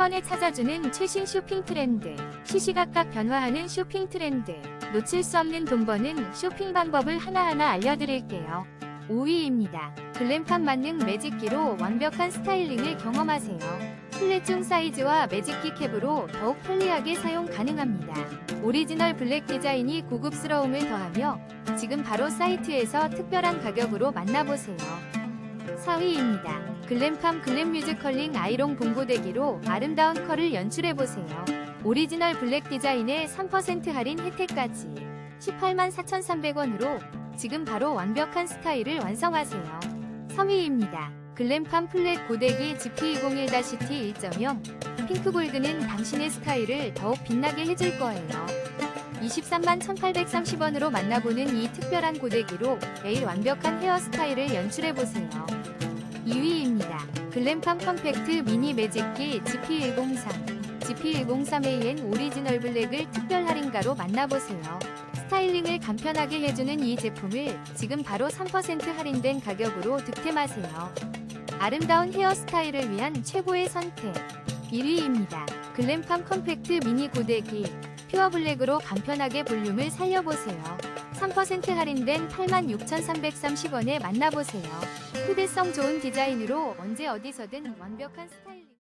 번에 찾아주는 최신 쇼핑 트렌드, 시시각각 변화하는 쇼핑 트렌드, 놓칠 수 없는 돈 버는 쇼핑 방법을 하나하나 알려드릴게요. 5위입니다. 글램팜 만능 매직기로 완벽한 스타일링을 경험하세요. 플랫중 사이즈와 매직기 캡으로 더욱 편리하게 사용 가능합니다. 오리지널 블랙 디자인이 고급스러움을 더하며 지금 바로 사이트에서 특별한 가격으로 만나보세요. 4위입니다. 글램팜 글램 뮤즈컬링 아이롱 봉고데기로 아름다운 컬을 연출해보세요. 오리지널 블랙 디자인에 3% 할인 혜택까지 18만 4,300원으로 지금 바로 완벽한 스타일을 완성하세요. 3위입니다. 글램팜 플랫 고데기 GP201-T 1.0 핑크 골드는 당신의 스타일을 더욱 빛나게 해줄 거예요. 23만 1,830원으로 만나보는 이 특별한 고데기로 매일 완벽한 헤어스타일을 연출해보세요. 2위입니다. 글램팜 컴팩트 미니 매직기 GP103 GP103AN 오리지널 블랙을 특별 할인가로 만나보세요. 스타일링을 간편하게 해주는 이 제품을 지금 바로 3% 할인된 가격으로 득템하세요. 아름다운 헤어스타일을 위한 최고의 선택 1위입니다. 글램팜 컴팩트 미니 고데기 퓨어 블랙으로 간편하게 볼륨을 살려보세요. 3% 할인된 86,330원에 만나보세요. 휴대성 좋은 디자인으로 언제 어디서든 완벽한 스타일링